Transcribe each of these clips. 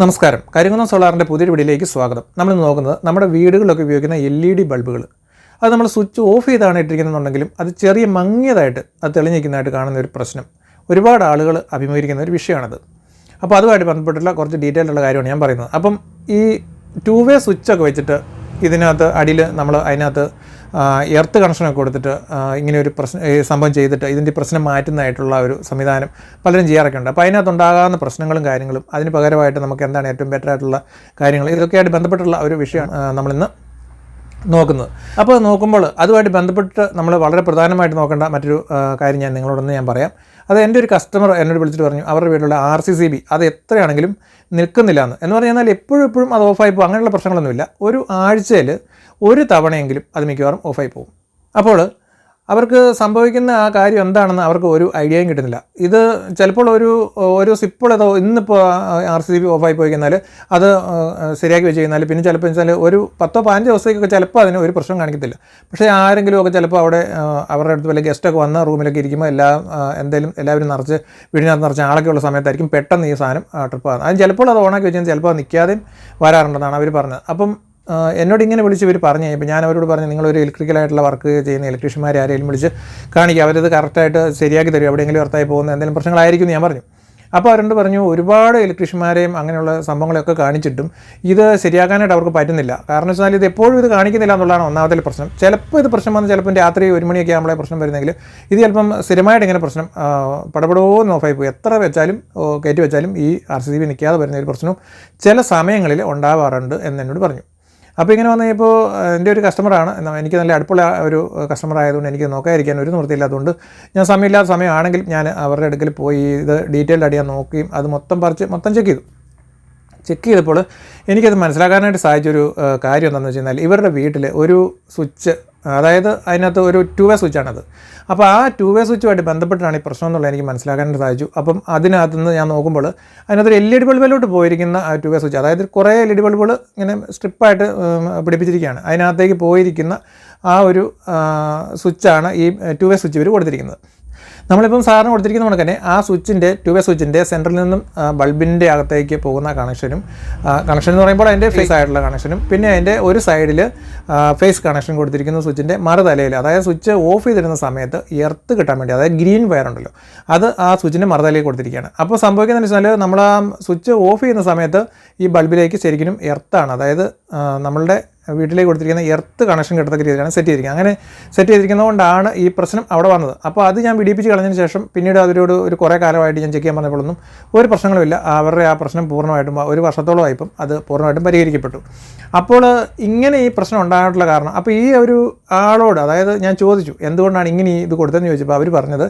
നമസ്കാരം. കരിങ്കുന്നം സോളാറിന്റെ പുതിയൊരു വീഡിയോയിലേക്ക് സ്വാഗതം. നമ്മൾ നോക്കുന്നത് നമ്മുടെ വീടുകളിലൊക്കെ ഉപയോഗിക്കുന്ന എൽ ഇ ഡി ബൾബുകൾ. അത് നമ്മൾ സ്വിച്ച് ഓഫ് ചെയ്താണ് ഇട്ടിരിക്കുന്നുണ്ടെങ്കിലും അത് ചെറിയ മങ്ങിയതായിട്ട് അത് തെളിഞ്ഞിരിക്കുന്നതായിട്ട് കാണുന്ന ഒരു പ്രശ്നം. ഒരുപാട് ആളുകൾ അഭിമുഖീകരിക്കുന്ന ഒരു വിഷയമാണത്. അപ്പോൾ അതുമായിട്ട് ബന്ധപ്പെട്ടുള്ള കുറച്ച് ഡീറ്റെയിൽ ഉള്ള കാര്യമാണ് ഞാൻ പറയുന്നത്. അപ്പം ഈ ടു വേ സ്വിച്ചൊക്കെ വെച്ചിട്ട് ഇതിനകത്ത് അടിയിൽ നമ്മൾ അതിനകത്ത് എർത്ത് കണക്ഷനൊക്കെ കൊടുത്തിട്ട് ഇങ്ങനെ ഒരു പ്രശ്നം സംഭവം ചെയ്തിട്ട് ഇതിന്റെ പ്രശ്നം മാറ്റുന്നതായിട്ടുള്ള ഒരു സംവിധാനം പലരും ചെയ്യാറൊക്കെ ഉണ്ട് അപ്പോൾ അതിനകത്ത് ഉണ്ടാകാവുന്ന പ്രശ്നങ്ങളും കാര്യങ്ങളും അതിന് പകരമായിട്ട് നമുക്ക് എന്താണ് ഏറ്റവും ബെറ്റർ ആയിട്ടുള്ള കാര്യങ്ങൾ ഇതൊക്കെയായിട്ട് ബന്ധപ്പെട്ടുള്ള ഒരു വിഷയമാണ് നമ്മളിന്ന് നോക്കുന്നത്. അപ്പോൾ നോക്കുമ്പോൾ അതുമായിട്ട് ബന്ധപ്പെട്ട് നമ്മൾ വളരെ പ്രധാനമായിട്ട് നോക്കേണ്ട മറ്റൊരു കാര്യം ഞാൻ നിങ്ങളോടൊന്ന് ഞാൻ പറയാം. അത് എന്റെ ഒരു കസ്റ്റമർ എന്നോട് വിളിച്ചിട്ട് പറഞ്ഞു അവരുടെ വീട്ടിലുള്ള ആർ സി സി ബി അത് എത്രയാണെങ്കിലും നിൽക്കുന്നില്ല എന്ന്. എന്ന് പറഞ്ഞാൽ എപ്പോഴും എപ്പോഴും അത് ഓഫായി പോകും. അങ്ങനെയുള്ള പ്രശ്നങ്ങളൊന്നുമില്ല. ഒരു ആഴ്ചയിൽ ഒരു തവണയെങ്കിലും അത് മിക്കവാറും ഓഫായി പോകും. അപ്പോൾ അവർക്ക് സംഭവിക്കുന്ന ആ കാര്യം എന്താണെന്ന് അവർക്ക് ഒരു ഐഡിയയും കിട്ടുന്നില്ല. ഇത് ചിലപ്പോൾ ഒരു ഒരു സിപ്പോൾ ഏതോ ഇന്നിപ്പോൾ ആർ സി ബി ഓഫായി പോയി കഴിഞ്ഞാൽ അത് ശരിയാക്കി വെച്ച് കഴിഞ്ഞാൽ പിന്നെ ചിലപ്പോൾ വെച്ചാൽ ഒരു പത്തോ പതിനഞ്ച് ദിവസത്തേക്കൊക്കെ ചിലപ്പോൾ അതിന് ഒരു പ്രശ്നം കാണിക്കത്തില്ല. പക്ഷേ ആരെങ്കിലും ഒക്കെ ചിലപ്പോൾ അവിടെ അവരുടെ അടുത്ത് വല്ല ഗസ്റ്റൊക്കെ വന്ന റൂമിലൊക്കെ ഇരിക്കുമ്പോൾ എല്ലാ എന്തെങ്കിലും എല്ലാവരും നിറച്ച് വീടിനകത്ത് നിറച്ച് ആളൊക്കെ ഉള്ള സമയത്തായിരിക്കും പെട്ടെന്ന് ഈ സാധനം ട്രിപ്പ് ആകുന്നത് അത് ചിലപ്പോൾ അത് ഓണാക്കി വെച്ചാൽ ചിലപ്പോൾ നിൽക്കാതെയും വരാറുണ്ടെന്നാണ് അവർ പറഞ്ഞത്. അപ്പം എന്നോട് ഇങ്ങനെ വിളിച്ച് ഇവർ പറഞ്ഞു കഴിഞ്ഞപ്പോൾ ഞാൻ അവരോട് പറഞ്ഞു നിങ്ങളൊരു ഇലക്ട്രിക്കലായിട്ടുള്ള വർക്ക് ചെയ്യുന്ന ഇലക്ട്രീഷ്യന്മാരെ ആരെങ്കിലും വിളിച്ച് കാണിക്കുക അവരത് കറക്റ്റായിട്ട് ശരിയാക്കി തരും എവിടെയെങ്കിലും വർത്തായി പോകുന്ന എന്തെങ്കിലും പ്രശ്നങ്ങളായിരിക്കും ഞാൻ പറഞ്ഞു. അപ്പോൾ അവരോട് പറഞ്ഞു ഒരുപാട് ഇലക്ട്രീഷ്യന്മാരെയും അങ്ങനെയുള്ള സംഭവങ്ങളൊക്കെ കാണിച്ചിട്ടും ഇത് ശരിയാക്കാനായിട്ട് അവർക്ക് പറ്റുന്നില്ല. കാരണം വെച്ചാൽ ഇത് എപ്പോഴും ഇത് കാണിക്കുന്നില്ല എന്നുള്ളതാണ് ഒന്നാമത്തെ പ്രശ്നം. ചിലപ്പോൾ ഇത് പ്രശ്നം വന്ന് ചിലപ്പോൾ രാത്രി ഒരു മണിയൊക്കെ ആകുമ്പോഴേ പ്രശ്നം വരുന്നെങ്കിൽ ഇത് ചിലപ്പം സ്ഥിരമായിട്ട് ഇങ്ങനെ പ്രശ്നം പടപടോ നോഫായി പോയി. എത്ര വെച്ചാലും കയറ്റി വെച്ചാലും ഈ ആർ സി ബി നിൽക്കാതെ വരുന്ന ഒരു പ്രശ്നവും ചില സമയങ്ങളിൽ ഉണ്ടാവാറുണ്ട് എന്ന് എന്നോട് പറഞ്ഞു. അപ്പോൾ ഇങ്ങനെ വന്നു കഴിഞ്ഞപ്പോൾ എന്റെ ഒരു കസ്റ്റമറാണ് എനിക്ക് നല്ല അടുപ്പുള്ള ഒരു കസ്റ്റമർ ആയതുകൊണ്ട് എനിക്ക് നോക്കാതിരിക്കാൻ ഒരു നിവൃത്തിയില്ലാത്തതുകൊണ്ട് ഞാൻ സമയമില്ലാത്ത സമയമാണെങ്കിൽ ഞാൻ അവരുടെ അടുക്കൽ പോയി ഇത് ഡീറ്റെയിൽഡ് ഞാൻ നോക്കുകയും അത് മൊത്തം പറിച്ച് മൊത്തം ചെക്ക് ചെയ്തു. ചെക്ക് ചെയ്തപ്പോൾ എനിക്കത് മനസ്സിലാക്കാനായിട്ട് സാധിച്ചൊരു കാര്യം എന്താണെന്ന് വെച്ച് കഴിഞ്ഞാൽ ഇവരുടെ വീട്ടിൽ ഒരു സ്വിച്ച് അതായത് അതിനകത്ത് ഒരു ടു വേ സ്വിച്ചാണത് അപ്പോൾ ആ ടു വേ സ്വിച്ചുമായിട്ട് ബന്ധപ്പെട്ടാണ് ഈ പ്രശ്നം എന്നുള്ളത് എനിക്ക് മനസ്സിലാക്കാനായിട്ട് സാധിച്ചു. അപ്പം അതിനകത്ത് നിന്ന് ഞാൻ നോക്കുമ്പോൾ അതിനകത്ത് എൽ ഇ ഡി ബൾബിലോട്ട് പോയിരിക്കുന്ന ആ ടു വേ സ്വിച്ച് അതായത് കുറേ എൽ ഇ ഡി ബൾബുകൾ ഇങ്ങനെ സ്ട്രിപ്പായിട്ട് പിടിപ്പിച്ചിരിക്കുകയാണ്. അതിനകത്തേക്ക് പോയിരിക്കുന്ന ആ ഒരു സ്വിച്ചാണ് ഈ ടു വേ സ്വിച്ച് ഇവർ കൊടുത്തിരിക്കുന്നത്. നമ്മളിപ്പം സാറിന് കൊടുത്തിരിക്കുന്ന കണക്ക് തന്നെ ആ സ്വിച്ചിന്റെ ട്യൂബ് സ്വിച്ചിന്റെ സെന്ററിൽ നിന്നും ബൾബിന്റെ അകത്തേക്ക് പോകുന്ന കണക്ഷനും കണക്ഷൻ എന്ന് പറയുമ്പോൾ അതിന്റെ ഫേസ് ആയിട്ടുള്ള കണക്ഷനും പിന്നെ അതിന്റെ ഒരു സൈഡിൽ ഫേസ് കണക്ഷൻ കൊടുത്തിരിക്കുന്ന സ്വിച്ചിന്റെ മറുതലയിൽ അതായത് സ്വിച്ച് ഓഫ് ചെയ്തിരുന്ന സമയത്ത് എർത്ത് കിട്ടാൻ വേണ്ടി അതായത് ഗ്രീൻ വയർ ഉണ്ടല്ലോ അത് ആ സ്വിച്ചിന്റെ മറുതലയിൽ കൊടുത്തിരിക്കുകയാണ്. അപ്പോൾ സംഭവിക്കുന്നതെന്ന് വെച്ചാൽ നമ്മൾ ആ സ്വിച്ച് ഓഫ് ചെയ്യുന്ന സമയത്ത് ഈ ബൾബിലേക്ക് ശരിക്കും എർത്താണ് അതായത് നമ്മളുടെ വീട്ടിലേക്ക് കൊടുത്തിരിക്കുന്ന എർത്ത് കണക്ഷൻ കിട്ടത്തക്ക രീതിയിലാണ് സെറ്റ് ചെയ്തിരിക്കുന്നത്. അങ്ങനെ സെറ്റ് ചെയ്തിരിക്കുന്നതുകൊണ്ടാണ് ഈ പ്രശ്നം അവിടെ വന്നത്. അപ്പോൾ അത് ഞാൻ പിടിപ്പിച്ച് കളഞ്ഞതിന് ശേഷം പിന്നീട് അവരോട് ഒരു കുറേ കാലമായിട്ട് ഞാൻ ചെക്ക് ചെയ്യാൻ പറഞ്ഞപ്പോഴൊന്നും ഒരു പ്രശ്നങ്ങളുമില്ല. അവരുടെ ആ പ്രശ്നം പൂർണമായിട്ടും ഒരു വർഷത്തോളമായിപ്പം അത് പൂർണമായിട്ടും പരിഹരിക്കപ്പെട്ടു. അപ്പോൾ ഇങ്ങനെ ഈ പ്രശ്നം ഉണ്ടായിട്ടുള്ള കാരണം അപ്പോൾ ഈ ഒരു ആളോട് അതായത് ഞാൻ ചോദിച്ചു എന്തുകൊണ്ടാണ് ഇങ്ങനെ ഇത് കൊടുത്തതെന്ന് ചോദിച്ചപ്പോൾ അവർ പറഞ്ഞത്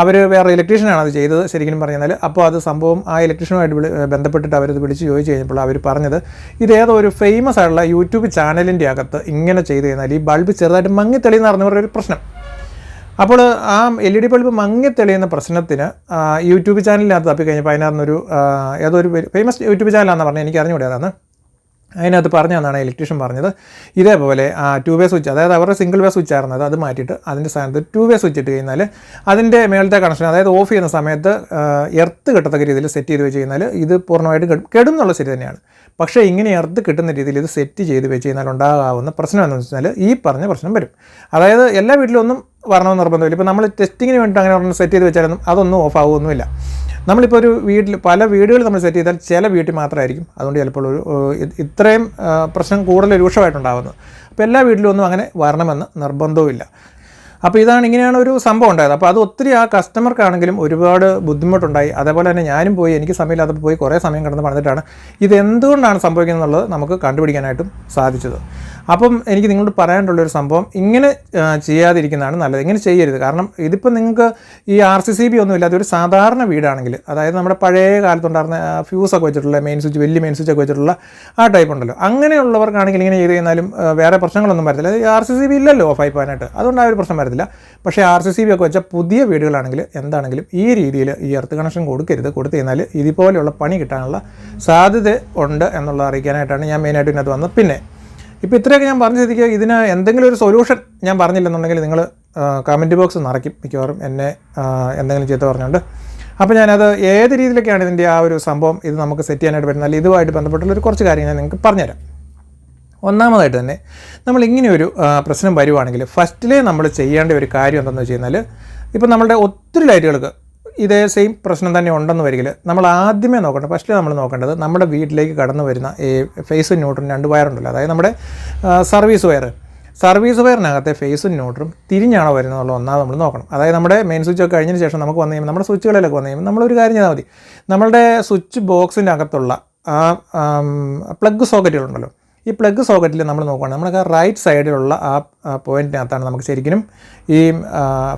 അവർ വേറെ ഇലക്ട്രീഷ്യനാണ് അത് ചെയ്തത് ശരിക്കും പറഞ്ഞാൽ അപ്പോൾ അത് സംഭവം ആ ഇലക്ട്രീഷ്യനുമായിട്ട് ബന്ധപ്പെട്ടിട്ട് അവരത് വിളിച്ച് ചോദിച്ചു കഴിഞ്ഞപ്പോൾ അവർ പറഞ്ഞത് ഇതേതോ ഒരു ഫേമസ് ആയിട്ടുള്ള യൂട്യൂബ് ചാനലിന്റെ അകത്ത് ഇങ്ങനെ ചെയ്ത് കഴിഞ്ഞാൽ ഈ ബൾബ് ചെറുതായിട്ട് മങ്ങിത്തെളിയെന്ന് പറഞ്ഞവരുടെ ഒരു പ്രശ്നം. അപ്പോൾ ആ എൽ ഇ ഡി ബൾബ് മങ്ങിത്തെളിയുന്ന പ്രശ്നത്തിന് ആ, യൂട്യൂബ് ചാനലിനകത്ത് തപ്പി കഴിഞ്ഞപ്പോൾ അതിനകത്തൊരു ആ, ഏതോ ഒരു ഫേമസ് യൂട്യൂബ് ചാനലാണെന്ന് പറഞ്ഞാൽ എനിക്ക് അറിഞ്ഞുകൂടെ അതാണ്. അതിനകത്ത് പറഞ്ഞു തന്നാണ് ഇലക്ട്രീഷ്യൻ പറഞ്ഞത്. ഇതേപോലെ ആ ടു വേ സ്വിച്ച് അതായത് അവരുടെ സിംഗിൾ വേ സ്വിച്ച് ആയിരുന്നത് അത് മാറ്റിയിട്ട് അതിന്റെ സ്ഥാനത്ത് ടു വേ സ്വിച്ച് ഇട്ട് കഴിഞ്ഞാൽ അതിന്റെ മേളത്തെ കണക്ഷൻ അതായത് ഓഫ് ചെയ്യുന്ന സമയത്ത് എർത്ത് കിട്ടത്തക്ക രീതിയിൽ സെറ്റ് ചെയ്ത് വെച്ച് കഴിഞ്ഞാൽ ഇത് പൂർണമായിട്ട് കെടും എന്നുള്ള ശരി തന്നെയാണ്. പക്ഷേ ഇങ്ങനെ എർത്ത് കിട്ടുന്ന രീതിയിൽ ഇത് സെറ്റ് ചെയ്ത് വെച്ച് കഴിഞ്ഞാൽ ഉണ്ടാകാവുന്ന പ്രശ്നം എന്താണെന്ന് വെച്ചാൽ ഈ പറഞ്ഞ പ്രശ്നം വരും. അതായത് എല്ലാ വീട്ടിലും ഒന്നും വരണമെന്ന് നിർബന്ധമില്ല. ഇപ്പോൾ നമ്മൾ ടെസ്റ്റിങ്ങിന് വേണ്ടി അങ്ങനെ ഒരെണ്ണം സെറ്റ് ചെയ്ത് വെച്ചാലൊന്നും അതൊന്നും ഓഫ് ആവുമൊന്നുമില്ല നമ്മളിപ്പോൾ ഒരു വീട്ടിൽ പല വീടുകൾ നമ്മൾ സെറ്റ് ചെയ്താൽ ചില വീട്ടിൽ മാത്രമായിരിക്കും അതുകൊണ്ട് ചിലപ്പോൾ ഒരു ഇത്രയും പ്രശ്നം കൂടുതൽ രൂക്ഷമായിട്ടുണ്ടാകുന്നത് അപ്പോൾ എല്ലാ വീട്ടിലും ഒന്നും അങ്ങനെ വരണമെന്ന് നിർബന്ധവുമില്ല. അപ്പോൾ ഇതാണ് ഇങ്ങനെയാണ് ഒരു സംഭവം ഉണ്ടായത്. അപ്പോൾ അത് ഒത്തിരി ആ കസ്റ്റമർക്കാണെങ്കിലും ഒരുപാട് ബുദ്ധിമുട്ടുണ്ടായി. അതേപോലെ തന്നെ ഞാനും പോയി എനിക്ക് സമയമില്ലാതെ പോയി കുറേ സമയം കിടന്ന് പറഞ്ഞിട്ടാണ് ഇത് എന്തുകൊണ്ടാണ് സംഭവിക്കുന്നത് എന്നുള്ളത് നമുക്ക് കണ്ടുപിടിക്കാനായിട്ടും സാധിച്ചത്. അപ്പം എനിക്ക് നിങ്ങളോട് പറയാനുള്ളൊരു സംഭവം. ഇങ്ങനെ ചെയ്യാതിരിക്കുന്നതാണ് നല്ലത്. ഇങ്ങനെ ചെയ്യരുത്. കാരണം ഇതിപ്പോൾ നിങ്ങൾക്ക് ഈ ആർ സി സി ബി ഒന്നും ഇല്ലാത്ത ഒരു സാധാരണ വീടാണെങ്കിൽ അതായത് നമ്മുടെ പഴയ കാലത്തുണ്ടായിരുന്ന ഫ്യൂസൊക്കെ വെച്ചിട്ടുള്ള മെയിൻ സ്വിച്ച് വലിയ മെയിൻ സ്വിച്ച് ഒക്കെ വെച്ചിട്ടുള്ള ആ ടൈപ്പ് ഉണ്ടല്ലോ. അങ്ങനെയുള്ളവർക്കാണെങ്കിൽ ഇങ്ങനെ ചെയ്ത് കഴിഞ്ഞാലും വേറെ പ്രശ്നങ്ങളൊന്നും വരത്തില്ല. ആർ സി സി ബി ഇല്ലല്ലോ ഓഫ് പോകാനായിട്ട് അതുകൊണ്ട് ആ ഒരു പ്രശ്നം വരത്തില്ല. പക്ഷേ ആർ സി സി ബി ഒക്കെ വെച്ച പുതിയ വീടുകളാണെങ്കിൽ എന്താണെങ്കിലും ഈ രീതിയിൽ ഈ എർത്ത് കണക്ഷൻ കൊടുക്കരുത്. കൊടുത്തു കഴിഞ്ഞാൽ ഇതുപോലെയുള്ള പണി കിട്ടാനുള്ള സാധ്യത ഉണ്ട് എന്നുള്ളത് അറിയിക്കാനായിട്ടാണ് ഞാൻ മെയിനായിട്ട് ഇതിനകത്ത് വന്നത്. പിന്നെ ഇപ്പോൾ ഇത്രയൊക്കെ ഞാൻ പറഞ്ഞ സ്ഥിതിക്ക് ഇതിന് എന്തെങ്കിലും ഒരു സൊല്യൂഷൻ ഞാൻ പറഞ്ഞില്ലെന്നുണ്ടെങ്കിൽ നിങ്ങൾ കമന്റ് ബോക്സ് നിറയ്ക്കും മിക്കവാറും എന്നെ എന്തെങ്കിലും ചെയ്ത് പറഞ്ഞുകൊണ്ട് അപ്പോൾ ഞാനത് ഏത് രീതിയിലൊക്കെയാണ് ഇതിന്റെ ആ ഒരു സംഭവം ഇത് നമുക്ക് സെറ്റ് ചെയ്യാനായിട്ട് പറ്റുന്ന അല്ലെങ്കിൽ ഇതുമായിട്ട് ബന്ധപ്പെട്ടുള്ള ഒരു കുറച്ച് കാര്യങ്ങൾ ഞാൻ നിങ്ങൾക്ക് പറഞ്ഞുതരാം. ഒന്നാമതായിട്ട് തന്നെ നമ്മൾ ഇങ്ങനെയൊരു പ്രശ്നം വരുവാണെങ്കിൽ ഫസ്റ്റിലേ നമ്മൾ ചെയ്യേണ്ട ഒരു കാര്യം എന്താണെന്ന് വെച്ച് കഴിഞ്ഞാൽ ഇപ്പം നമ്മളുടെ ഒത്തിരി ലൈറ്റുകൾക്ക് ഇതേ സെയിം പ്രശ്നം തന്നെ ഉണ്ടെന്ന് വരികിൽ നമ്മൾ ആദ്യമേ നോക്കേണ്ടത് ഫസ്റ്റ് നമ്മൾ നോക്കേണ്ടത് നമ്മുടെ വീട്ടിലേക്ക് കടന്നു വരുന്ന ഈ ഫേസ് ന്യൂട്രും രണ്ട് വയറുണ്ടല്ലോ അതായത് നമ്മുടെ സർവീസ് വയർ സർവീസ് വയറിനകത്തെ ഫേസും ന്യൂട്രും തിരിഞ്ഞാണോ വരുന്നതെന്നുള്ള ഒന്നാമത് നമ്മൾ നോക്കണം. അതായത് നമ്മുടെ മെയിൻ സ്വിച്ച് ഒക്കെ കഴിഞ്ഞതിന് ശേഷം നമുക്ക് വന്നു കഴിയുമ്പോൾ നമ്മുടെ സ്വിച്ചുകളിലൊക്കെ വന്നു കഴിയുമ്പോൾ നമ്മളൊരു കാര്യം ചെയ്താൽ മതി. നമ്മളുടെ സ്വിച്ച് ബോക്സിന്റെ അകത്തുള്ള ആ പ്ലഗ് സോക്കറ്റുകളുണ്ടല്ലോ ഈ പ്ലഗ് സോക്കറ്റിൽ നമ്മൾ നോക്കുകയാണ് നമുക്ക് റൈറ്റ് സൈഡിലുള്ള ആ പോയിന്റിനകത്താണ് നമുക്ക് ശരിക്കും ഈ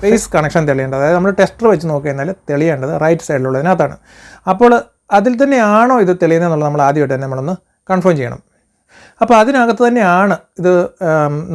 ഫേസ് കണക്ഷൻ തെളിയേണ്ടത്. അതായത് നമ്മൾ ടെസ്റ്റർ വെച്ച് നോക്കി കഴിഞ്ഞാൽ തെളിയേണ്ടത് റൈറ്റ് സൈഡിലുള്ളതിനകത്താണ് അപ്പോൾ അതിൽ തന്നെയാണോ ഇത് തെളിയുന്നത് എന്നുള്ളത് നമ്മൾ ആദ്യമായിട്ട് തന്നെ നമ്മളൊന്ന് കൺഫേം ചെയ്യണം. അപ്പോൾ അതിനകത്ത് തന്നെയാണ് ഇത്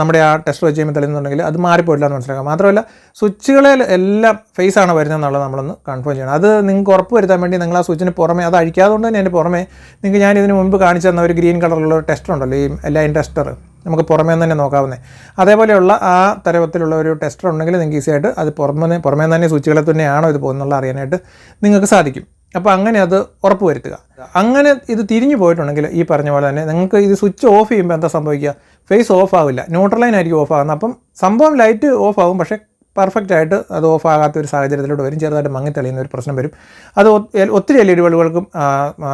നമ്മുടെ ആ ടെസ്റ്റ് വെച്ച് ചെയ്യുമ്പോൾ തെളിയുന്നുണ്ടെങ്കിൽ അത് മാറിപ്പോയില്ല എന്ന് മനസ്സിലാക്കാം. മാത്രമല്ല സ്വിച്ചുകളിൽ എല്ലാം ഫേസ് ആണ് വരുന്നത് എന്നുള്ളത് നമ്മളൊന്ന് കൺഫേം ചെയ്യണം. അത് നിങ്ങൾക്ക് ഉറപ്പ് വരുത്താൻ വേണ്ടി നിങ്ങൾ ആ സ്വിച്ചിന് പുറമെ അത് അഴിക്കാതുകൊണ്ട് തന്നെ അതിന് പുറമെ നിങ്ങൾക്ക് ഞാൻ ഇതിന് മുമ്പ് കാണിച്ചു തന്ന ഒരു ഗ്രീൻ കളറുള്ള ഒരു ടെസ്റ്റർ ഉണ്ടല്ലോ ഈ ലൈൻ ടെസ്റ്റർ നമുക്ക് പുറമേ തന്നെ നോക്കാവുന്നത് അതേപോലെയുള്ള ആ തരത്തിലുള്ള ഒരു ടെസ്റ്റർ ഉണ്ടെങ്കിൽ നിങ്ങൾക്ക് ഈസിയായിട്ട് അത് പുറമേ പുറമേ തന്നെ സ്വിച്ചുകളെ തന്നെയാണോ ഇത് പോകുന്നുള്ള അറിയാനായിട്ട് നിങ്ങൾക്ക് സാധിക്കും. അപ്പോൾ അങ്ങനെ അത് ഉറപ്പ് വരുത്തുക. അങ്ങനെ ഇത് തിരിഞ്ഞു പോയിട്ടുണ്ടെങ്കിൽ ഈ പറഞ്ഞ പോലെ തന്നെ നിങ്ങൾക്ക് ഇത് സ്വിച്ച് ഓഫ് ചെയ്യുമ്പോൾ എന്താ സംഭവിക്കുക? ഫേസ് ഓഫ് ആവില്ല. ന്യൂട്രൽ ലൈൻ ആയിരിക്കും ഓഫ് ആകുന്നത് അപ്പം സംഭവം ലൈറ്റ് ഓഫ് ആകും പക്ഷേ പെർഫെക്റ്റ് ആയിട്ട് അത് ഓഫ് ആകാത്ത ഒരു സാഹചര്യത്തിലൂടെ വരും. ചെറുതായിട്ട് മങ്ങി തെളിയുന്ന ഒരു പ്രശ്നം വരും. അത് ഒത്തിരി എൽ ഇ ഡി ബൾബുകൾക്കും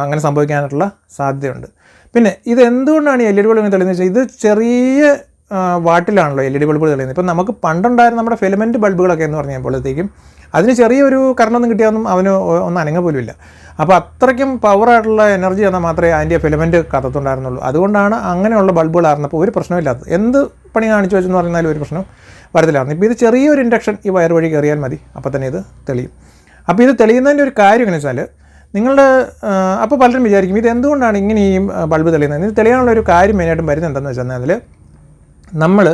അങ്ങനെ സംഭവിക്കാനായിട്ടുള്ള സാധ്യതയുണ്ട്. പിന്നെ ഇത് എന്തുകൊണ്ടാണ് എൽ ഇ ഡി ബൾബ് തെളിയുന്നത് വെച്ചാൽ ഇത് ചെറിയ വാട്ടിലാണല്ലോ എൽ ഇ ഡി ബൾബുകൾ തെളിയുന്നത്. ഇപ്പം നമുക്ക് പണ്ടുണ്ടായിരുന്ന നമ്മുടെ ഫിലമെന്റ് ബൾബുകളൊക്കെ എന്ന് പറഞ്ഞപ്പോഴത്തേക്കും അതിന് ചെറിയൊരു കറണ്ടൊന്നും കിട്ടിയാലും അവന് ഒന്ന് അനങ്ങ പോലും ഇല്ല അപ്പോൾ അത്രയ്ക്കും പവറായിട്ടുള്ള എനർജി എന്നാൽ മാത്രമേ അതിന്റെ ഫിലമെന്റ് കത്തത്തുണ്ടായിരുന്നുള്ളൂ. അതുകൊണ്ടാണ് അങ്ങനെയുള്ള ബൾബുകൾ ആർന്നപ്പോൾ ഒരു പ്രശ്നമില്ലാത്തത് എന്ത് പണി കാണിച്ചു വെച്ചെന്ന് പറഞ്ഞാലും ഒരു പ്രശ്നം വരത്തില്ലായിരുന്നു. ഇപ്പോൾ ഇത് ചെറിയൊരു ഇൻഡക്ഷൻ ഈ വയർ വഴി കയറിയാൽ മതി. അപ്പോൾ തന്നെ ഇത് തെളിയും. അപ്പോൾ ഇത് തെളിയുന്നതിന്റെ ഒരു കാര്യം എങ്ങനെ വെച്ചാൽ നിങ്ങളുടെ അപ്പോൾ പലരും വിചാരിക്കും ഇത് എന്തുകൊണ്ടാണ് ഇങ്ങനെ ഈ ബൾബ് തെളിയുന്നത്? ഇത് തെളിയാനുള്ള ഒരു കാര്യം മെയിനായിട്ടും വരുന്നത് എന്താണെന്ന് വെച്ചാൽ നമ്മൾ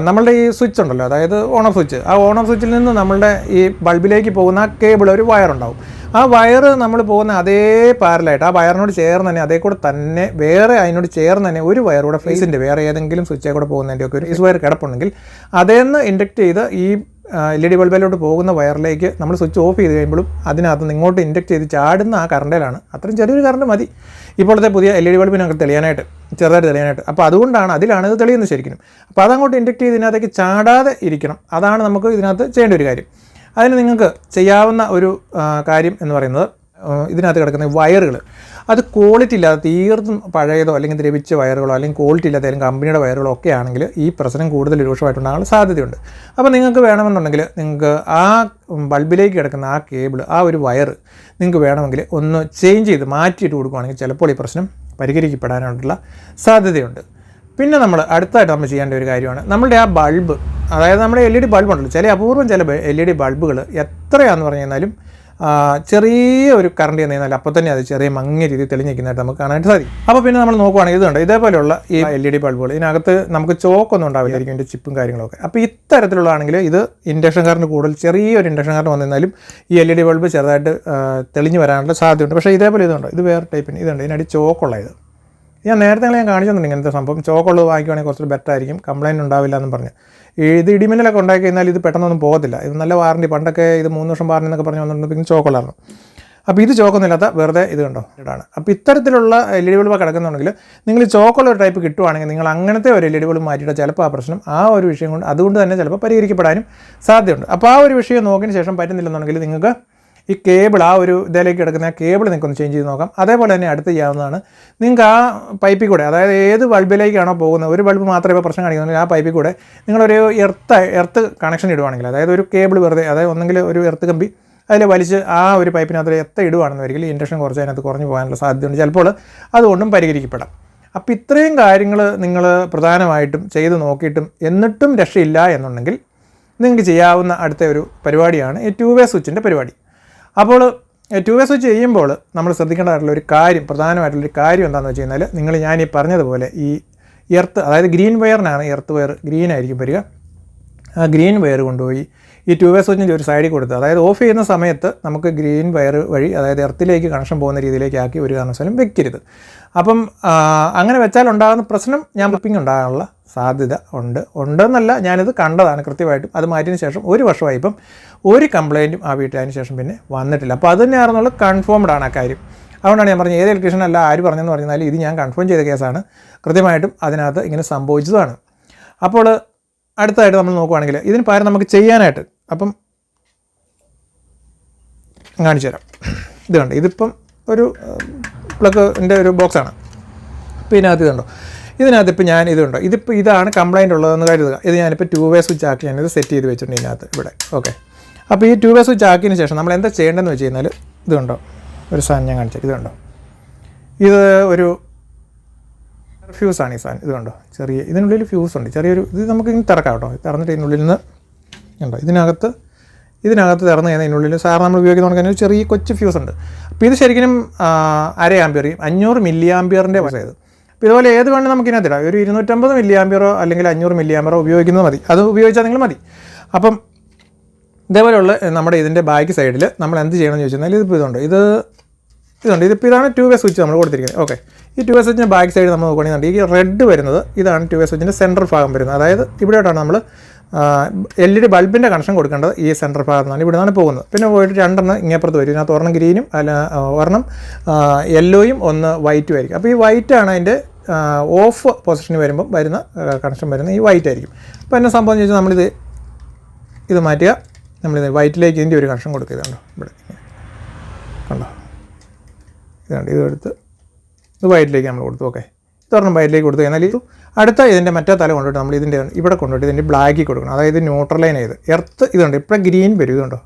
നമ്മളുടെ ഈ സ്വിച്ച് ഉണ്ടല്ലോ അതായത് ഓൺ ഓഫ് സ്വിച്ച് ആ ഓൺ ഓഫ് സ്വിച്ചിൽ നിന്ന് നമ്മളുടെ ഈ ബൾബിലേക്ക് പോകുന്ന കേബിൾ ഒരു വയർ ഉണ്ടാവും. ആ വയർ നമ്മൾ പോകുന്ന അതേ പാരലായിട്ട് ആ വയറിനോട് ചേർന്ന് തന്നെ അതേ കൂടെ തന്നെ വേറെ അതിനോട് ചേർന്ന് തന്നെ ഒരു വയർ കൂടെ ഫേസിന്റെ വേറെ ഏതെങ്കിലും സ്വിച്ചേ കൂടെ പോകുന്നതിന്റെ ഒക്കെ ഒരു ഫേസ് വയർ കിടപ്പുണ്ടെങ്കിൽ അതേന്ന് ഇൻഡക്ട് ചെയ്ത് ഈ എൽ ഇ ഡി ബൾബിലോട്ട് പോകുന്ന വയറിലേക്ക് നമ്മൾ സ്വിച്ച് ഓഫ് ചെയ്ത് കഴിയുമ്പോഴും അതിനകത്ത് ഇങ്ങോട്ട് ഇൻഡക്റ്റ് ചെയ്ത് ചാടുന്ന ആ കറണ്ടിലാണ്. അത്രയും ചെറിയൊരു കറണ്ട് മതി. ഇപ്പോഴത്തെ പുതിയ എൽ ഇ ഡി ബൾബിനൊക്കെ തെളിയാനായിട്ട് ചെറുതായിട്ട് തെളിയാനായിട്ട്. അപ്പോൾ അതുകൊണ്ടാണ് അതിലാണ് ഇത് തെളിയുന്നത് ശരിക്കും. അപ്പോൾ അതങ്ങോട്ട് ഇൻഡക്റ്റ് ചെയ്ത് ഇതിനകത്തേക്ക് ചാടാതെ ഇരിക്കണം. അതാണ് നമുക്ക് ഇതിനകത്ത് ചെയ്യേണ്ട ഒരു കാര്യം. അതിന് നിങ്ങൾക്ക് ചെയ്യാവുന്ന ഒരു കാര്യം എന്ന് പറയുന്നത് ഇതിനകത്ത് കിടക്കുന്ന വയറുകൾ അത് ക്വാളിറ്റി ഇല്ലാതെ തീർത്തും പഴയതോ അല്ലെങ്കിൽ ദ്രവിച്ച വയറുകളോ അല്ലെങ്കിൽ ക്വാളിറ്റി ഇല്ലാത്ത അല്ലെങ്കിൽ കമ്പനിയുടെ വയറുകളോ ഒക്കെ ആണെങ്കിൽ ഈ പ്രശ്നം കൂടുതൽ രൂക്ഷമായിട്ടുണ്ടാകാൻ സാധ്യതയുണ്ട്. അപ്പോൾ നിങ്ങൾക്ക് വേണമെന്നുണ്ടെങ്കിൽ നിങ്ങൾക്ക് ആ ബൾബിലേക്ക് കിടക്കുന്ന ആ കേബിൾ ആ ഒരു വയർ നിങ്ങൾക്ക് വേണമെങ്കിൽ ഒന്ന് ചേഞ്ച് ചെയ്ത് മാറ്റിയിട്ട് കൊടുക്കുകയാണെങ്കിൽ ചിലപ്പോൾ ഈ പ്രശ്നം പരിഹരിക്കപ്പെടാനായിട്ടുള്ള സാധ്യതയുണ്ട്. പിന്നെ നമ്മൾ അടുത്തായിട്ട് നമ്മൾ ചെയ്യേണ്ട ഒരു കാര്യമാണ്. നമ്മളുടെ ആ ബൾബ് അതായത് നമ്മുടെ എൽ ഇ ഡി ബൾബുണ്ടല്ലോ ചില അപൂർവം ചില എൽ ഇ ഡി ബൾബുകൾ എത്രയാണെന്ന് പറഞ്ഞു കഴിഞ്ഞാലും ചെറിയ ഒരു കറണ്ട് എന്ന് കഴിഞ്ഞാൽ അപ്പോൾ തന്നെ അത് ചെറിയ മങ്ങിയ രീതിയിൽ തെളിഞ്ഞിരിക്കുന്നതായിട്ട് നമുക്ക് കാണാനായിട്ട് സാധിക്കും. അപ്പോൾ പിന്നെ നമ്മൾ നോക്കുവാണെങ്കിൽ ഇതുണ്ട് ഇതേപോലെയുള്ള ഈ എൽ ഇ ഡി ബൾബുകൾ ഇതിനകത്ത് നമുക്ക് ചോക്കൊന്നും ഉണ്ടാവില്ലായിരിക്കും ഇതിന്റെ ചിപ്പും കാര്യങ്ങളൊക്കെ. അപ്പോൾ ഇത്തരത്തിലുള്ളതാണെങ്കിൽ ഇത് ഇൻഡക്ഷൻ കറണ്ട് കൂടുതൽ ചെറിയൊരു ഇൻഡക്ഷൻ കറണ്ട് വന്നിരുന്നാലും ഈ എൽ ഇ ഡി ബൾബ് ചെറുതായിട്ട് തെളിഞ്ഞു വരാനുള്ള സാധ്യതയുണ്ട്. പക്ഷേ ഇതേപോലെ ഇതുണ്ട് ഇത് വേറെ ടൈപ്പിന് ഇതുണ്ട് ഇതിനടി ചോക്കുള്ള ഇത് ഞാൻ നേരത്തെ ഞാൻ കാണിച്ചു തന്നിട്ടുണ്ട് ഇങ്ങനത്തെ സംഭവം. ചോക്കുള്ളത് വാങ്ങിക്കുവാണെങ്കിൽ കുറച്ച് ബെറ്റർ ആയിരിക്കും. കംപ്ലൈന്റ് ഉണ്ടാവില്ല എന്നും പറഞ്ഞ്. ഇത് ഇടിമിന്നലൊക്കെ ഉണ്ടാക്കി കഴിഞ്ഞാൽ ഇത് പെട്ടെന്നൊന്നും പോകത്തില്ല. ഇത് നല്ല വാറണ്ടി പണ്ടൊക്കെ ഇത് മൂന്ന് വർഷം വാറണ്ടി എന്നൊക്കെ പറഞ്ഞു വന്നിട്ടുണ്ട് പിന്നെ ചോക്കോളായിരുന്നു അപ്പോൾ ഇത് ചോക്കൊന്നുമില്ലാത്ത വെറുതെ ഇത് കണ്ടോ? ഇതാണ്. അപ്പോൾ ഇത്തരത്തിലുള്ള എൽ ഇ ഡി ബൾബ് കിടക്കുന്നുണ്ടെങ്കിൽ നിങ്ങൾ ചോക്കുള്ള ഒരു ടൈപ്പ് കിട്ടുവാണെങ്കിൽ നിങ്ങൾ അങ്ങനത്തെ ഒരു എൽ ഇ ഡി ബൾബ് മാറ്റിയിട്ട് ചിലപ്പോൾ ആ പ്രശ്നം ആ ഒരു വിഷയം കൊണ്ട് അതുകൊണ്ട് തന്നെ ചിലപ്പോൾ പരിഹരിക്കപ്പെടാനും സാധ്യതയുണ്ട്. അപ്പോൾ ആ ഒരു വിഷയം നോക്കിയതിന് ശേഷം പറ്റുന്നില്ലെന്നുണ്ടെങ്കിൽ നിങ്ങൾക്ക് ഈ കേബിൾ ആ ഒരു ഇതിലേക്ക് കിടക്കുന്ന ആ കേബിൾ നിങ്ങൾക്ക് ഒന്ന് ചേഞ്ച് ചെയ്ത് നോക്കാം. അതേപോലെ തന്നെ അടുത്ത് ചെയ്യാവുന്നതാണ്. നിങ്ങൾക്ക് ആ പൈപ്പിൽ കൂടെ അതായത് ഏത് ബൾബിലേക്കാണോ പോകുന്നത് ഒരു ബൾബ് മാത്രമേ ഇപ്പോൾ പ്രശ്നം കാണിക്കുന്നുള്ളൂ. ആ പൈപ്പിൽ കൂടെ നിങ്ങളൊരു എർത്ത് എർത്ത് കണക്ഷൻ ഇടുവാണെങ്കിൽ അതായത് ഒരു കേബിൾ വെറുതെ അതായത് ഒന്നെങ്കിൽ ഒരു എർത്ത് കമ്പി അതിൽ വലിച്ച് ആ ഒരു പൈപ്പിനകത്ത് എത്ത ഇടുവാണെന്ന് വരികിൽ ഇൻഡക്ഷൻ കുറച്ച് അതിനകത്ത് കുറഞ്ഞു പോകാനുള്ള സാധ്യതയുണ്ട്. ചിലപ്പോൾ അതുകൊണ്ടും പരിഹരിക്കപ്പെടാം. അപ്പോൾ ഇത്രയും കാര്യങ്ങൾ നിങ്ങൾ പ്രധാനമായിട്ടും ചെയ്ത് നോക്കിയിട്ടും എന്നിട്ടും രക്ഷയില്ല എന്നുണ്ടെങ്കിൽ നിങ്ങൾക്ക് ചെയ്യാവുന്ന അടുത്ത ഒരു പരിപാടിയാണ് ഈ ട്യൂബ് വേ സ്വിച്ചിന്റെ പരിപാടി. അപ്പോൾ ടു വേ സ്വിച്ച് ചെയ്യുമ്പോൾ നമ്മൾ ശ്രദ്ധിക്കേണ്ടതായിട്ടുള്ള ഒരു കാര്യം പ്രധാനമായിട്ടുള്ളൊരു കാര്യം എന്താണെന്ന് വെച്ച് കഴിഞ്ഞാൽ നിങ്ങൾ ഞാൻ ഈ പറഞ്ഞതുപോലെ ഈ എർത്ത് അതായത് ഗ്രീൻ വയറിനാണ് എർത്ത് വയർ ഗ്രീൻ ആയിരിക്കും വരിക. ആ ഗ്രീൻ വയർ കൊണ്ടുപോയി ഈ ടു വേ സ്വിച്ചിന്റെ ഒരു സൈഡിൽ കൊടുത്ത് അതായത് ഓഫ് ചെയ്യുന്ന സമയത്ത് നമുക്ക് ഗ്രീൻ വയർ വഴി അതായത് എർത്തിലേക്ക് കണക്ഷൻ പോകുന്ന രീതിയിലേക്ക് ആക്കി ഒരു കാരണവശാലും വെക്കരുത്. അപ്പം അങ്ങനെ വെച്ചാൽ ഉണ്ടാകുന്ന പ്രശ്നം ഞാൻ ബുക്കിംഗ് ഉണ്ടാകാനുള്ള സാധ്യത ഉണ്ട്. ഉണ്ടെന്നല്ല ഞാനിത് കണ്ടതാണ് കൃത്യമായിട്ടും. അത് മാറ്റിയതിന് ശേഷം ഒരു വർഷമായി ഇപ്പം ഒരു കംപ്ലയിന്റും ആ വീട്ടിൽ അതിന് ശേഷം പിന്നെ വന്നിട്ടില്ല. അപ്പോൾ അത് തന്നെയാണെന്നുള്ള കൺഫേംഡ് ആണ് ആ കാര്യം. അതുകൊണ്ടാണ് ഞാൻ പറഞ്ഞത് ഏത് ഇലക്ട്രീഷ്യൻ അല്ല ആര് പറഞ്ഞെന്ന് പറഞ്ഞാൽ ഇത് ഞാൻ കൺഫേം ചെയ്ത കേസാണ്. കൃത്യമായിട്ടും അതിനകത്ത് ഇങ്ങനെ സംഭവിച്ചതാണ്. അപ്പോൾ അടുത്തതായിട്ട് നമ്മൾ നോക്കുവാണെങ്കിൽ ഇതിന് പകരം നമുക്ക് ചെയ്യാനായിട്ട് അപ്പം കാണിച്ചു തരാം. ഇത് കണ്ടോ ഇതിപ്പം ഒരു പ്ലഗിന്റെ ഒരു ബോക്സാണ് അപ്പോൾ ഇതിനകത്ത് ഇതുണ്ടോ? ഇതിനകത്ത് ഇപ്പോൾ ഞാൻ ഇതുണ്ടോ ഇതിപ്പോൾ ഇതാണ് കംപ്ലയിന്റ് ഉള്ളതെന്ന് കരുതുക. ഇത് ഞാനിപ്പോൾ ടു വേ സ്വിച്ച് ആക്കി ഞാനിത് സെറ്റ് ചെയ്ത് വെച്ചിട്ടുണ്ട് ഇതിനകത്ത് ഇവിടെ. ഓക്കെ അപ്പോൾ ഈ ട്യൂബ് സ്വിച്ച് ആക്കിയതിന് ശേഷം നമ്മൾ എന്താ ചെയ്യേണ്ടതെന്ന് വെച്ച് കഴിഞ്ഞാൽ ഇതുണ്ടോ? ഒരു സാധനം ഞാൻ കാണിച്ചത് ഇതുണ്ടോ? ഇത് ഒരു ഫ്യൂസാണ് ഈ സാധനം. ഇതുണ്ടോ? ചെറിയ ഇതിനുള്ളിൽ ഫ്യൂസ് ഉണ്ട്. ചെറിയൊരു ഇത് നമുക്ക് ഇനി തിറക്കാം കേട്ടോ. തിറന്നിട്ട് ഇതിനുള്ളിൽ നിന്ന് ഉണ്ടോ ഇതിനകത്ത് ഇതിനകത്ത് തിറന്നു കഴിഞ്ഞാൽ ഇതിനുള്ളിൽ സാർ നമ്മൾ ഉപയോഗിക്കുന്ന ഒരു ചെറിയ കൊച്ചു ഫ്യൂസ് ഉണ്ട്. അപ്പോൾ ഇത് ശരിക്കും അര ആംബിയർ അഞ്ഞൂറ് മില്ലി ആംബിയറിന്റെ ഇത്. അപ്പോൾ ഇതുപോലെ ഏത് വേണമെങ്കിൽ നമുക്ക് ഇതിനകത്ത് ഇടാം. ഒരു ഇരുന്നൂറ്റമ്പത് മില്ലി ആംബിയറോ അല്ലെങ്കിൽ അഞ്ഞൂറ് മില്ലി ആംബിയറോ ഉപയോഗിക്കുന്നത് മതി. അത് ഉപയോഗിച്ചാൽ നിങ്ങൾ മതി. അപ്പം ഇതേപോലെയുള്ള നമ്മുടെ ഇതിന്റെ ബാക്ക് സൈഡിൽ നമ്മൾ എന്ത് ചെയ്യണമെന്ന് ചോദിച്ചാൽ ഇതിപ്പോൾ ഇതുണ്ട്. ഇത് ഇതുണ്ട്. ഇതിപ്പോൾ ഇതാണ് ടു വേ സ്വിച്ച് നമ്മൾ കൊടുത്തിരിക്കുന്നത്. ഓക്കെ ഈ ടു വേ സ്വിച്ചിന്റെ ബാക്ക് സൈഡ് നമ്മൾ നോക്കുകയാണെങ്കിൽ ഈ റെഡ് വരുന്നത് ഇതാണ് ടു വേ സ്വിച്ചിന്റെ സെൻട്രൽ ഭാഗം വരുന്നത്. അതായത് ഇവിടെയോട്ടാണ് നമ്മൾ എൽ ഇ ഡി ബൾബിന്റെ കണക്ഷൻ കൊടുക്കേണ്ടത് ഈ സെൻട്രൽ ഭാഗത്തു നിന്നാണ്. ഇവിടെ നിന്നാണ് പോകുന്നത്. പിന്നെ പോയിട്ട് രണ്ടെണ്ണം ഇങ്ങേപ്പുറത്ത് വരും. ഇതിനകത്ത് ഒരെണ്ണം ഗ്രീനും അല്ല ഒരെണ്ണം യെല്ലോയും ഒന്ന് വൈറ്റും ആയിരിക്കും. അപ്പോൾ ഈ വൈറ്റാണ് അതിന്റെ ഓഫ് പൊസിഷന് വരുമ്പോൾ വരുന്ന കണക്ഷൻ വരുന്ന ഈ വൈറ്റ് ആയിരിക്കും. അപ്പോൾ എന്നെ സംഭവം ചോദിച്ചാൽ നമ്മളിത് ഇത് മാറ്റുക. നമ്മളിത് വൈറ്റിലേക്ക് ഇതിന്റെ ഒരു കണക്ഷൻ കൊടുക്കുക. ഇതാണ്ടോ ഇവിടെ കണ്ടോ? ഇതാണ്ട് ഇത് എടുത്ത് ഇത് വൈറ്റിലേക്ക് നമ്മൾ കൊടുത്തു. ഓക്കെ. ഇതൊരെണ്ണം വൈറ്റിലേക്ക് കൊടുത്തു കഴിഞ്ഞാൽ ഇത് അടുത്ത ഇതിന്റെ മറ്റേ തല കൊണ്ടിട്ട് നമ്മൾ ഇതിന്റെ ഇവിടെ കൊണ്ടുപോയിട്ട് ഇതിന്റെ ബ്ലാക്കി കൊടുക്കണം. അതായത് ന്യൂട്രൽ ലൈൻ ചെയ്ത് എർത്ത് ഇതുണ്ട്. ഇപ്പോൾ ഗ്രീൻ വരും ഇതുണ്ടോ?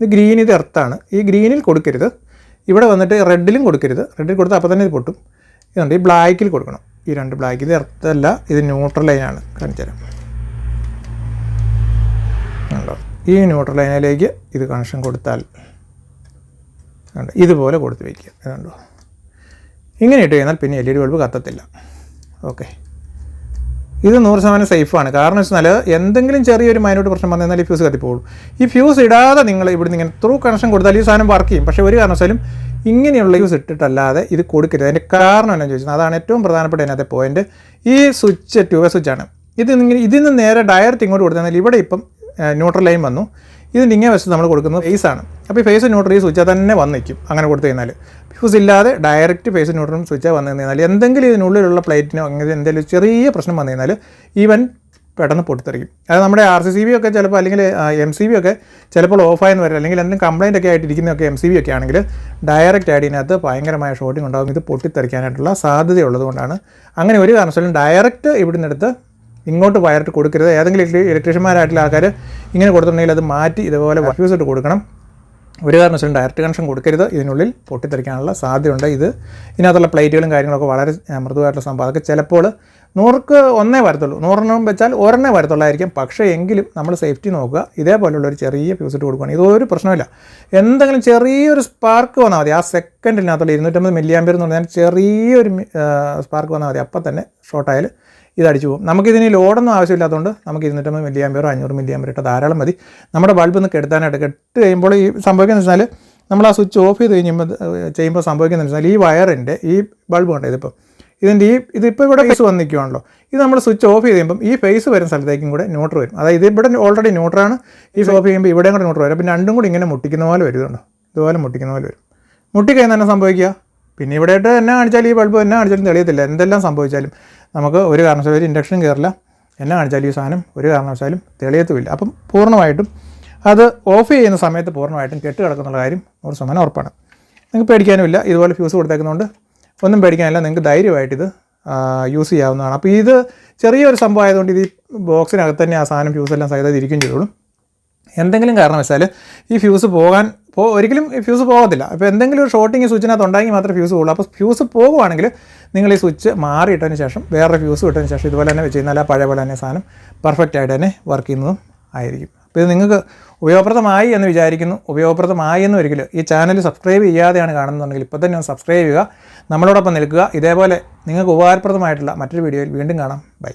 ഇത് ഗ്രീൻ ഇത് എർത്താണ് ഈ ഗ്രീനിൽ കൊടുക്കരുത്. ഇവിടെ വന്നിട്ട് റെഡിലും കൊടുക്കരുത്. റെഡിൽ കൊടുത്താൽ അപ്പോൾ തന്നെ ഇത് പൊട്ടും. ഇതുണ്ട്. ഈ ബ്ലാക്കിൽ കൊടുക്കണം. ഈ രണ്ട് ബ്ലാക്ക് ഇത് എർത്തല്ല ഇത് ന്യൂട്രൽ ലൈനാണ് കാണിച്ചു തരാം ഉണ്ടോ ഈ ന്യൂട്രൽ ലൈനിലേക്ക് ഇത് കണക്ഷൻ കൊടുത്താൽ ഇതുപോലെ കൊടുത്ത് വയ്ക്കുക ഇതുണ്ടോ ഇങ്ങനെ ഇട്ട് കഴിഞ്ഞാൽ പിന്നെ എൽ ഇ ഡി ബൾബ് കത്തത്തില്ല. ഓക്കെ ഇത് നൂറ് ശതമാനം സേഫാണ് കാരണം വെച്ചാൽ എന്തെങ്കിലും ചെറിയൊരു മൈനോട്ട് പ്രശ്നം വന്നു കഴിഞ്ഞാൽ ഈ ഫ്യൂസ് കത്തിപ്പോകും. ഈ ഫ്യൂസ് ഇടാതെ നിങ്ങൾ ഇവിടുന്ന് ഇങ്ങനെ ത്രൂ കണക്ഷൻ കൊടുത്താൽ ഈ സാധനം വർക്ക് ചെയ്യും. പക്ഷേ ഒരു കാരണവശാലും ഇങ്ങനെയുള്ള ഫ്യൂസ് ഇട്ടിട്ടല്ലാതെ ഇത് കൊടുക്കരുത്. അതിന്റെ കാരണം എന്നാന്ന് ചോദിച്ചാൽ അതാണ് ഏറ്റവും പ്രധാനപ്പെട്ട അതിനകത്തെ പോയിന്റ് ഈ സ്വിച്ച് ട്യൂബ് സ്വിച്ചാണ് ഇത് ഇങ്ങനെ ഇതിൽ നിന്ന് നേരെ ഡയറക്റ്റ് ഇങ്ങോട്ട് കൊടുത്താൽ ഇവിടെ ഇപ്പം ന്യൂട്രൽ ലൈൻ വന്നു. ഇതിന്റെ ഇങ്ങനെ വശത്ത് നമ്മൾ കൊടുക്കുന്ന ഫേസ് ആണ്. അപ്പോൾ ഈ ഫേസ് ന്യൂട്രൽ ഈ സ്വിച്ചാൽ തന്നെ വന്ന് നിൽക്കും. അങ്ങനെ കൊടുത്തു കഴിഞ്ഞാൽ ഫ്യൂസ് ഇല്ലാതെ ഡയറക്റ്റ് ഫേസ് ന്യൂട്രലും സ്വിച്ചാൽ വന്നു കഴിഞ്ഞാൽ എന്തെങ്കിലും ഇതിനുള്ളിലുള്ള പ്ലേറ്റിനോ അങ്ങനെ എന്തെങ്കിലും ചെറിയ പ്രശ്നം വന്നു കഴിഞ്ഞാൽ ഈവൻ പെട്ടെന്ന് പൊട്ടിത്തെറിക്കും. അത് നമ്മുടെ ആർ സി സി ബി ഒക്കെ ചിലപ്പോൾ അല്ലെങ്കിൽ എം സി ബി ഒക്കെ ചിലപ്പോൾ ഓഫായെന്ന് വരും അല്ലെങ്കിൽ എന്തെങ്കിലും കംപ്ലൈന്റ് ഒക്കെ ആയിട്ട് ഇരിക്കുന്നതൊക്കെ എം സി ബി ഒക്കെ ആണെങ്കിൽ ഡയറക്റ്റ് ആയിട്ട് ഇതിനകത്ത് ഭയങ്കരമായ ഷോട്ടിംഗ് ഉണ്ടാകും. ഇത് പൊട്ടിത്തെറിക്കാനായിട്ടുള്ള സാധ്യതയുള്ളതുകൊണ്ടാണ് അങ്ങനെ ഒരു കാരണവശാലും ഡയറക്റ്റ് ഇവിടുന്ന് എടുത്ത് ഇങ്ങോട്ട് വയറിട്ട് കൊടുക്കരുത്. ഏതെങ്കിലും ഇലക്ട്രി ഇലക്ട്രീഷ്യന്മാരായിട്ടുള്ള ആൾക്കാർ ഇങ്ങനെ കൊടുത്തിട്ടുണ്ടെങ്കിൽ അത് മാറ്റി ഇതുപോലെ ഫ്യൂസ് ഇട്ട് കൊടുക്കണം. ഒരു കാരണവശാലും ഡയറക്റ്റ് കണക്ഷൻ കൊടുക്കരുത്. ഇതിനുള്ളിൽ പൊട്ടിത്തെറിക്കാനുള്ള സാധ്യതയുണ്ട്. ഇത് ഇതിനകത്തുള്ള പ്ലേറ്റുകളും കാര്യങ്ങളൊക്കെ വളരെ മൃദുവായിട്ടുള്ള സംഭവം. അതൊക്കെ ചിലപ്പോൾ നൂറുക്ക് ഒന്നേ വരത്തുള്ളൂ. നൂറെണ്ണം വെച്ചാൽ ഒരെണ്ണേ വരത്തുള്ളായിരിക്കും. പക്ഷേ എങ്കിലും നമ്മൾ സേഫ്റ്റി നോക്കുക. ഇതേപോലുള്ള ഒരു ചെറിയ ഫ്യൂസ് ഇട്ട് കൊടുക്കുകയാണ് ഇതൊരു പ്രശ്നമില്ല എന്തെങ്കിലും ചെറിയൊരു സ്പാർക്ക് വന്നാൽ മതി. ആ സെക്കൻഡിനകത്തുള്ള ഇരുന്നൂറ്റമ്പത് മില്ലിയാമ്പിയർ എന്ന് പറഞ്ഞാൽ ചെറിയൊരു സ്പാർക്ക് വന്നാൽ മതി. അപ്പം തന്നെ ഷോർട്ടായാൽ ഇത് അടിച്ചു പോകും. നമുക്കിതിന് ലോഡൊന്നും ആവശ്യമില്ലാത്തതുകൊണ്ട് നമുക്ക് ഇരുന്നൂറ്റമ്പത് മില്ലി ആമ്പിയറോ അഞ്ഞൂറ് മില്ലി ആമ്പിയർ ഇട്ട് ധാരാളം മതി. നമ്മുടെ ബൾബ് ഒന്ന് കെടുത്താനായിട്ട് കെട്ട് കഴിയുമ്പോൾ ഈ സംഭവിക്കുന്നത് വെച്ചാൽ നമ്മൾ ആ സ്വിച്ച് ഓഫ് ചെയ്ത് കഴിയുമ്പോൾ ചെയ്യുമ്പോൾ സംഭവിക്കുന്നത് വെച്ചാൽ ഈ വയറിന്റെ ഈ ബൾബ് ഉണ്ട് ഇതിപ്പോൾ ഇതിന്റെ ഈ ഇതിപ്പോൾ ഇവിടെ ഫേസ് വന്ന് ഇത് നമ്മൾ സ്വിച്ച് ഓഫ് ചെയ്ത് കഴിയുമ്പം ഈ ഫേസ് വരുന്ന സ്ഥലത്തേക്കും കൂടെ ന്യൂട്രൽ വരും. അതായത് ഇവിടെ ഓൾറെഡി ന്യൂട്രാണ് ഈ ഓഫ് ചെയ്യുമ്പോൾ ഇവിടെയും കൂടെ ന്യൂട്രൽ വരും. അപ്പം രണ്ടും കൂടി ഇങ്ങനെ മുട്ടിക്കുന്ന പോലെ വരുന്നുണ്ടോ ഇതുപോലെ മുട്ടിക്കുന്ന പോലെ വരും. മുട്ടിക്കഴിഞ്ഞാൽ തന്നെ സംഭവിക്കുക? പിന്നെ ഇവിടെയായിട്ട് എന്നെ കാണിച്ചാൽ ഈ ബൾബ് എന്നെ കാണിച്ചാലും തെളിയത്തില്ല. എന്തെല്ലാം സംഭവിച്ചാലും നമുക്ക് ഒരു കാരണവശാലും ഇൻഡക്ഷൻ കയറില്ല. എന്നെ കാണിച്ചാലും ഈ സാധനം ഒരു കാരണവശാലും തെളിയത്തുമില്ല. അപ്പം പൂർണമായിട്ടും അത് ഓഫ് ചെയ്യുന്ന സമയത്ത് പൂർണമായിട്ടും കെട്ട് കിടക്കുന്നുള്ള കാര്യം നൂറ് ശതമാനം ഉറപ്പാണ്. നിങ്ങൾക്ക് പേടിക്കാനുമില്ല. ഇതുപോലെ ഫ്യൂസ് കൊടുത്തേക്കുന്നതുകൊണ്ട് ഒന്നും പേടിക്കാനില്ല. നിങ്ങൾക്ക് ധൈര്യമായിട്ട് ഇത് യൂസ് ചെയ്യാവുന്നതാണ്. അപ്പോൾ ഇത് ചെറിയൊരു സംഭവം ആയതുകൊണ്ട് ഇത് ഈ ബോക്സിനകത്ത് തന്നെ ആ സാധനം ഫ്യൂസെല്ലാം സഹിതം ഇരിക്കും ചെയ്തോളും. എന്തെങ്കിലും കാരണവശാൽ ഈ ഫ്യൂസ് പോകാൻ പോ ഒരിക്കലും ഫ്യൂസ് പോകത്തില്ല. അപ്പോൾ എന്തെങ്കിലും ഒരു ഷോർട്ടിങ് സ്വിച്ചിനകത്ത് ഉണ്ടെങ്കിൽ മാത്രമേ ഫ്യൂസ് പോകുള്ളൂ അപ്പോൾ ഫ്യൂസ് പോകുവാണെങ്കിൽ നിങ്ങൾ ഈ സ്വിച്ച് മാറിയിട്ടതിന് ശേഷം വേറെ ഫ്യൂസ് ഇട്ടതിന് ശേഷം ഇതുപോലെ തന്നെ വെച്ച് കഴിഞ്ഞാൽ പഴയ പോലെ തന്നെ സാധനം പെർഫെക്റ്റ് ആയിട്ട് തന്നെ വർക്ക് ചെയ്യുന്നതും ആയിരിക്കും. അപ്പോൾ ഇത് നിങ്ങൾക്ക് ഉപയോഗപ്രദമായി എന്ന് വിചാരിക്കുന്നു. ഉപയോഗപ്രദമായി എന്ന് ഒരിക്കലും ഈ ചാനൽ സബ്സ്ക്രൈബ് ചെയ്യാതെയാണ് കാണുന്നുണ്ടെങ്കിൽ ഇപ്പോൾ തന്നെ ഒന്ന് സബ്സ്ക്രൈബ് ചെയ്യുക. നമ്മളോടൊപ്പം നിൽക്കുക. ഇതേപോലെ നിങ്ങൾക്ക് ഉപകാരപ്രദമായിട്ടുള്ള മറ്റൊരു വീഡിയോയിൽ വീണ്ടും കാണാം. ബൈ